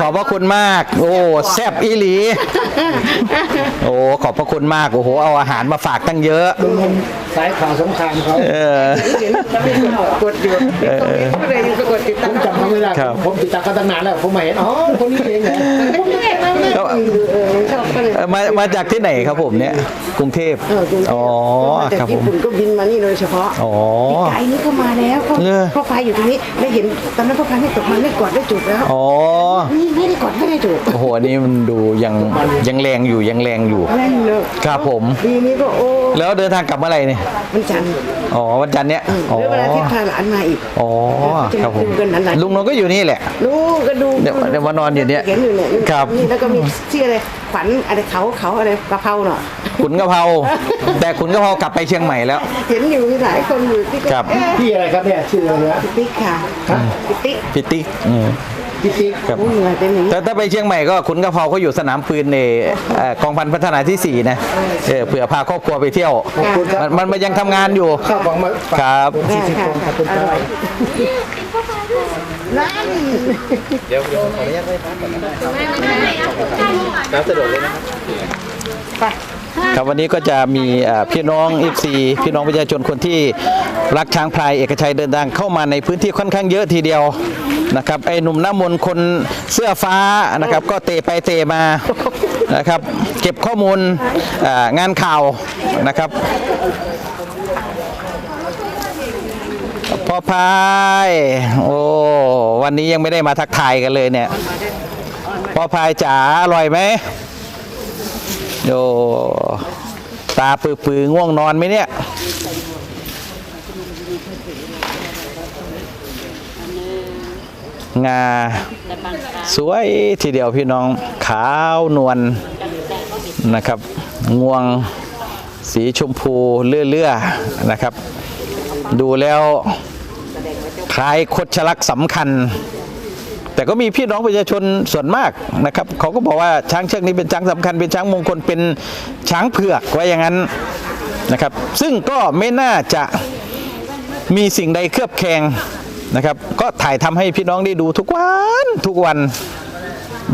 ขอบพระคุณมาก โอ้แซ่บอีหลี โอ้ขอบพระคุณมาก โอ้โหเอาอาหารมาฝากตั้งเยอะสายข่าวสงครามเขาเออ เห็นกดอยู่ก็เลยยังกดติดผตามมจำเขาไม่ได้ครับ ผมติดตามเขาตั้งนานแล้วผมมาเห็นอ๋อคนนี้เองเหรอแล้วเออชอบก็เลยเอ่อมามาจากที่ไหนครับผมเนี่ย กรุงเทพเออกรุงเทพอ๋อแต่ครับผญี่มปุ่นก็บินมานี่โดยเฉพาะอ๋อ ไกลนี่ก็มาแล้วเขาเหรอเขาไฟอยู่ตรงนี้ได้เห็นตอนนั้นพ่อพายไม่ตกมันไม่กอดได้จูบแล้วอ๋อนี่ไม่ได้กอดไม่ได้จูบโอ้โหอันนี้มันดูยังยังแรงอยู่ยังแรงอยู่แน่นเลยครับผม ปีนี้ก็โอ้แล้วเดินทางกลับเมื่อไหร่เนี่ยมันจันทร์อ๋อวันจันทร์เนี้ยเอออ๋อแล้วเวลาที่พาหลานมาอีก อ๋อครับผมจะกันนั้นๆ ลุงนนท์ก็อยู่นี่แหละดูก็ดูเดี๋ยวเดี๋ยวมานอนอยู่เนี่ยเห็นอยู่เนี่ยครับ นี่แล้วก็มีชื่ออะไรขวัญอะไรเขาเขาอะไรกะเพราเนาะขุนกะเพราแต่ขุนกะเพรากลับไปเชียงใหม่แล้ว เห็นอยู่มีหลายคนอยู่ที่ก็ครับ เอ๊ะพี่อะไรครับเนี่ยชื่ออะไรนะพี่ติ๊กค่ะพี่ติ๊กพิติกอืม พี่ติ๊กครับโอ้เหนื่อยเป็นอย่างนี้ แต่ถ้าไปเชียงใหม่ก็ขุนกะเพราเขาอยู่สนามปืนในเอ่อกองพันพัฒนาที่ 4 นะเออเผื่อพาครอบครัวไปเที่ยว ขอบคุณครับ มันมันมันยังทำงานอยู่ ข้าวของมาฝากครับ ผมสี่สิบคนขอบคุณครับนั่นครับวันนี้ก็จะมีเอ่อพี่น้อง FC พี่น้องประชาชนคนที่รักช้างพลายเอกชัยเดินทางเข้ามาในพื้นที่ค่อนข้างเยอะทีเดียว นะครับไอ้หนุ่มหน้ามนต์คนเสื้อฟ้านะครับ ก็เตะไปเตะมานะครับเก็บข้อมูลเอ่องานข่าวนะครับพ่อพายโอ้วันนี้ยังไม่ได้มาทักทายกันเลยเนี่ยพ่อพายจ๋าอร่อยไหมโอ้ตาปือๆง่วงนอนไหมเนี่ย งา สวยทีเดียวพี่น้องขาวนวลนะครับ งวงสีชมพูเลื่อๆนะครับ ดูแล้วคล้ายคดชลักษณ์สำคัญ แต่ก็มีพี่น้องประชาชนส่วนมากนะครับ เขาก็บอกว่าช้างเชือกนี้เป็นช้างสำคัญเป็นช้างมงคลเป็นช้างเผือกไว้อย่างนั้นนะครับ ซึ่งก็ไม่น่าจะมีสิ่งใดเคลือบแคลง นะครับ ก็ถ่ายทำให้พี่น้องได้ดูทุกวันทุกวัน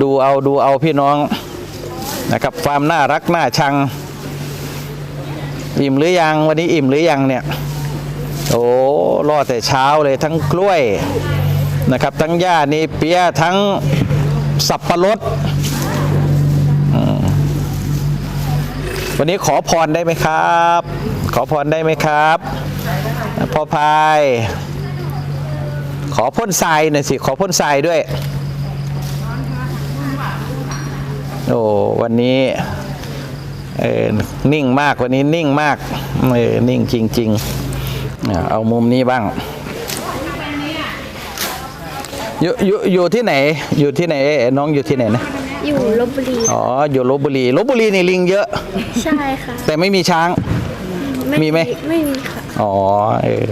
ดูเอาดูเอาพี่น้องนะครับความน่ารักน่าชัง อิ่มหรือยังวันนี้อิ่มหรือยังเนี่ยโอ้รอแต่เช้าเลยทั้งกล้วยนะครับ ทั้งหญ้านี่เปียทั้งสับปะรดวันนี้ขอพรได้ไหมครับ ขอพรได้ไหมครับพ่อพาย ขอพ่นทรายหน่อยสิ ขอพ่นทรายด้วย โอ้วันนี้เออนิ่งมากวันนี้นิ่งมากเออนิ่งจริงๆอะเอามุมนี้บ้าง อยู่อยู่อยู่ที่ไหน อยู่ที่ไหนเอ๊ะน้องอยู่ที่ไหนนะอยู่ลบบุรี อ๋อ อยู่ลบบุรีลบบุรีนี่ลิงเยอะ ใช่ค่ะ แต่ไม่มีช้าง มีไหม ไม่มีค่ะ อ๋อ เออ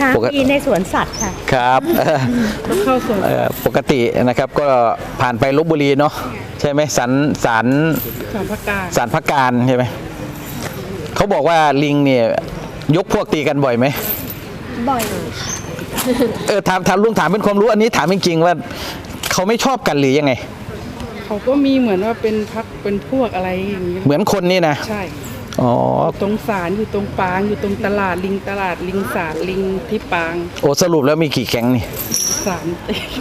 ช้างปกติมีในสวนสัตว์ค่ะ ครับเอ่อปกตินะครับก็ผ่านไปลบบุรีเนาะใช่ไหมสันสัน สารพักการสารพักการใช่ไหม เขาบอกว่าลิงเนี่ยยกพวกตีกันบ่อยไหม บ่อยเออถามถามลุงถามเป็นความรู้อันนี้ถามจริงๆว่า เขาไม่ชอบกันหรือยังไง เขาก็มีเหมือนว่าเป็นพักเป็นพวกอะไรอย่างนี้ เหมือนคนนี่นะ ใช่ อ๋อ ตรงศาลอยู่ตรงปางอยู่ตรงตลาดลิงตลาดลิงศาลลิงที่ปางโอ้สรุปแล้วมีกี่แก๊งนี่ศาล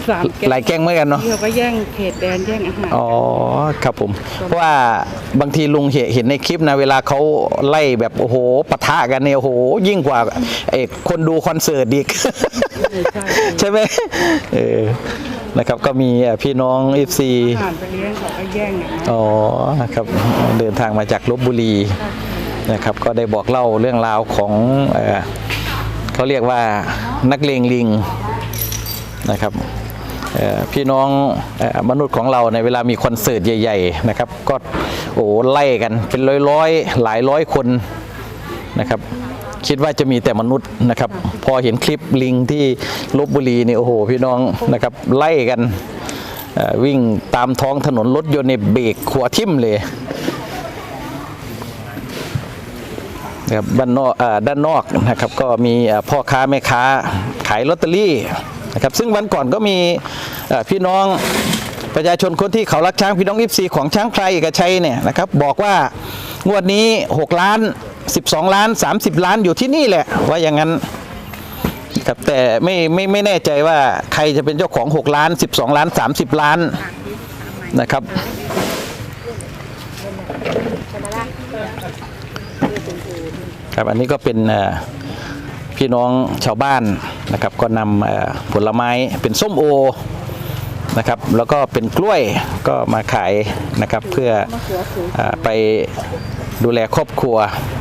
ศาลแกหลายแก๊งเหมือนกันเนาะ ที่เขาก็แย่งเขตแดนแย่งอาหารอ๋อ ครับผม เพราะว่าบางทีลุงเห็นเห็นในคลิปนะเวลาเขาไล่แบบโอ้โหปะทะกันเนี่ยโอ้โห ยิ่งกว่าไอ้คนดูคอนเสิร์ตอีก ใช่ไหมเออ นะครับก็มีอะพี่น้อง FC ผ่านไปเลี้ยงเขาก็แย่งอย่างนั้นอ๋อ ครับ เดินทางมาจากลบบุรี นะครับก็ได้บอกเล่าเรื่องราวของเอเขาเรียกว่านักเลงลิงนะครับพี่น้องอมนุษย์ของเราในเวลามีคอนเสิร์ตใหญ่ๆนะครับก็โอ้ไล่กันเป็นร้อยๆ หลายร้อยคนนะครับคิดว่าจะมีแต่มนุษย์นะครับ พอเห็นคลิปลิงที่ลบบุรีนี่โอ้โห พี่น้องนะครับไล่กันวิ่งตามท้องถนนรถยนต์ในเบรกขวาทิ่มเลย นะครับบ้านนอกด้านนอกนะครับก็มีพ่อค้าแม่ค้าขายลอตเตอรี่นะครับซึ่งวันก่อนก็มีพี่น้องประชาชนคนที่เขารักช้างพี่น้องอิฟซีของช้างพลายเอกชัยเนี่ยนะครับบอกว่างวดนี้ 6 ล้าน 12 ล้าน 30 ล้านอยู่ที่นี่แหละ ว่าอย่างนั้นครับแต่ไม่ไม่ไม่แน่ใจว่าใครจะเป็นเจ้าของ 6 ล้าน 12 ล้าน 30 ล้านนะครับ ครับอันนี้ก็เป็นเอ่อพี่น้องชาวบ้านนะครับ ก็นำเอ่อผลไม้เป็นส้มโอนะครับ แล้วก็เป็นกล้วยก็มาขายนะครับ เพื่อเอ่อไปดูแลครอบครัว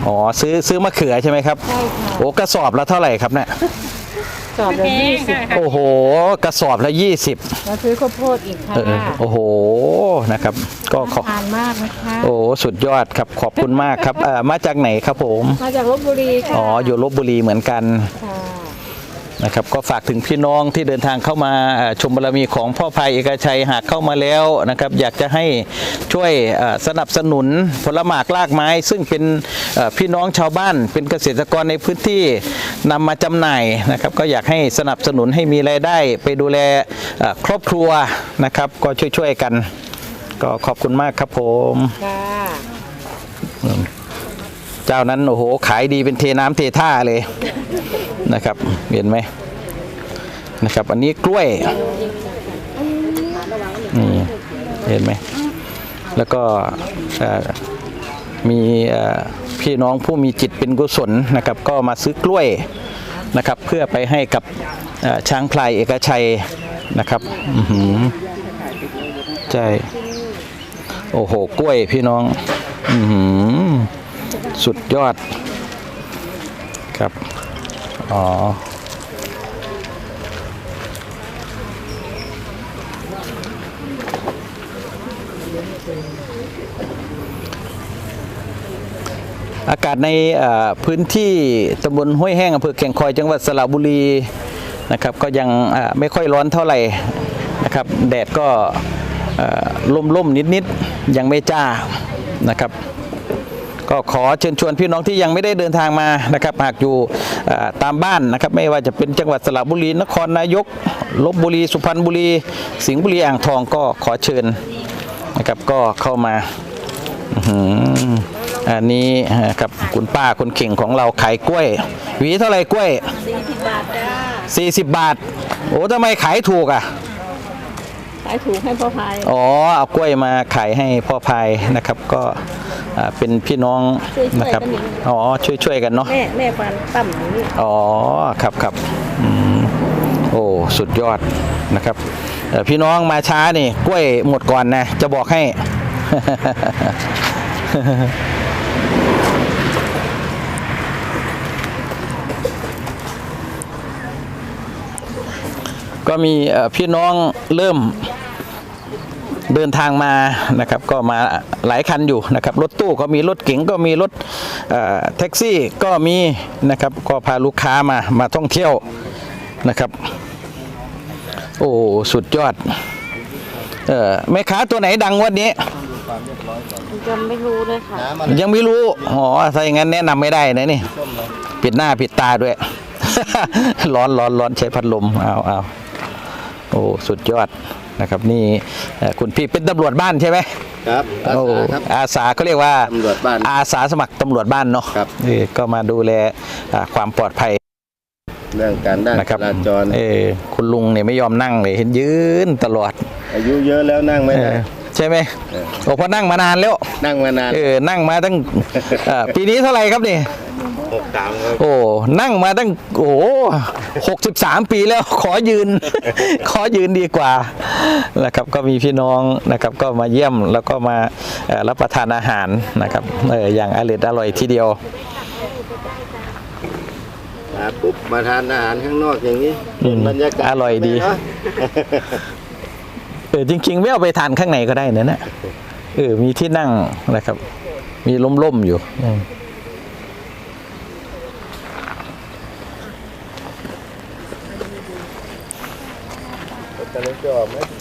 อ๋อซื้อซื้อมะเขือใช่ไหมครับใช่ค่ะโอ้กระสอบละเท่าไหร่ครับเนี่ย จอบละยี่สิบโอ้โห กระสอบละ20แล้วซื้อข้าวโพดอีกค่ะเออโอ้โหนะครับ ก็ขอทานมากนะคะโอ้สุดยอดครับขอบคุณมากครับเอ่อมาจากไหนครับผม มาจากลบบุรีค่ะอ๋ออยู่ลบบุรีเหมือนกันค่ะ นะครับก็ฝากถึงพี่น้องที่เดินทางเข้ามาเอ่อชมบารมีของพ่อพายเอกชัยหากเข้ามาแล้วนะครับอยากจะให้ช่วยเอ่อสนับสนุนผลหมากลากไม้ ซึ่งเป็นเอ่อพี่น้องชาวบ้านเป็นเกษตรกรในพื้นที่นำมาจำหน่ายนะครับก็อยากให้สนับสนุนให้มีรายได้ไปดูแลเอ่อครอบครัวนะครับก็ช่วยๆกัน ก็ขอบคุณมากครับผมค่ะเจ้านั้นโอ้โหขายดีเป็นเทน้ำเทท่าเลย นะครับเห็นไหมนะครับอันนี้กล้วยนี่เห็นไหมแล้วก็มีพี่น้องผู้มีจิตเป็นกุศลนะครับ ก็มาซื้อกล้วยนะครับ เพื่อไปให้กับช้างพลายเอกชัยนะครับใช่โอ้โหกล้วยพี่น้องอสุดยอดครับ อ๋อ อากาศในพื้นที่ตำบลห้วยแห้งอำเภอแก่งคอยจังหวัดสระบุรีนะครับก็ยังไม่ค่อยร้อนเท่าไหร่นะครับแดดก็ล่มๆนิดๆยังไม่จ้านะครับก็ขอเชิญชวนพี่น้องที่ยังไม่ได้เดินทางมานะครับหากอยู่ ตามบ้านนะครับไม่ว่าจะเป็นจังหวัดสระบุรีนครนายกลบบุรีสุพรรณบุรี สิงห์บุรีอ่างทองก็ขอเชิญนะครับก็เข้ามาอื้อหืออันนี้ครับคุณป้าคนเข่งของเราขายกล้วยหวีเท่าไหร่กล้วย40บาทจ้า40บาทโอ้ทำไมขายถูกอะขายถูกให้พ่อพายอ๋อเอากล้วยมาขายให้พ่อพายนะครับก็ อ่าเป็นพี่น้องนะครับอ๋อช่วยๆกันเนาะ แม่แม่ฟันต่ำอย่างนี้ อ๋อ ครับครับอืมโอ้ สุดยอดนะครับเอ่อพี่น้องมาช้านี่ กล้วยหมดก่อนนะ จะบอกให้ ก็มีเอ่อพี่น้องเริ่ม เดินทางมานะครับก็มาหลายคันอยู่นะครับรถตู้ก็มีรถเก๋งก็มีรถเอ่อแท็กซี่ก็มีนะครับก็พาลูกค้ามามาท่องเที่ยวนะครับ โอ้สุดยอดเออแม่ค้าตัวไหนดังวันนี้ยังไม่รู้เลยค่ะยังไม่รู้อ๋อถ้าอย่างนั้นแนะนำไม่ได้นะนี่ปิดหน้าปิดตาด้วย ร้อนร้อนร้อนใช้พัดลมเอาเอาโอ้สุดยอด นะครับนี่เอ่อคุณพี่เป็นตำรวจบ้านใช่ไหมครับอาโอ้สาครับอาสาเขาเรียกว่าตำรวจบ้านอาสาสมัครตำรวจบ้านเนาะครับเออก็มาดูแลอ่าความปลอดภัยเรื่องการด้านนะครับจราจรเออคุณลุงเนี่ยไม่ยอมนั่งเลยเห็นยืนตลอด อายุเยอะแล้วนั่งไม่เอได้อใช่ไหมเออโอ้เพอนั่งมานานแล้ว นั่งมานานเออนั่งมาตั้งเอ่อปีนี้เท่าไหร่ครับนี่หกสามครับโอ้นั่งมาตั้งโอ้หกสิบสามปีแล้วขอยืน ขอยืนดีกว่า นะครับก็มีพี่น้องนะครับก็มาเยี่ยมแล้วก็มาเอ่อรับประทานอาหารนะครับเอออย่างอร่อยอร่อยทีเดียวมาปุ๊บมาทานอาหารข้างนอกอย่างนี้อืมบรรยากาศอร่อยดีเนาะเออจริงๆไม่เอาไปทานข้างในก็ได้นะเนี่ยเออมีที่นั่งนะครับ มีล่มๆอยู่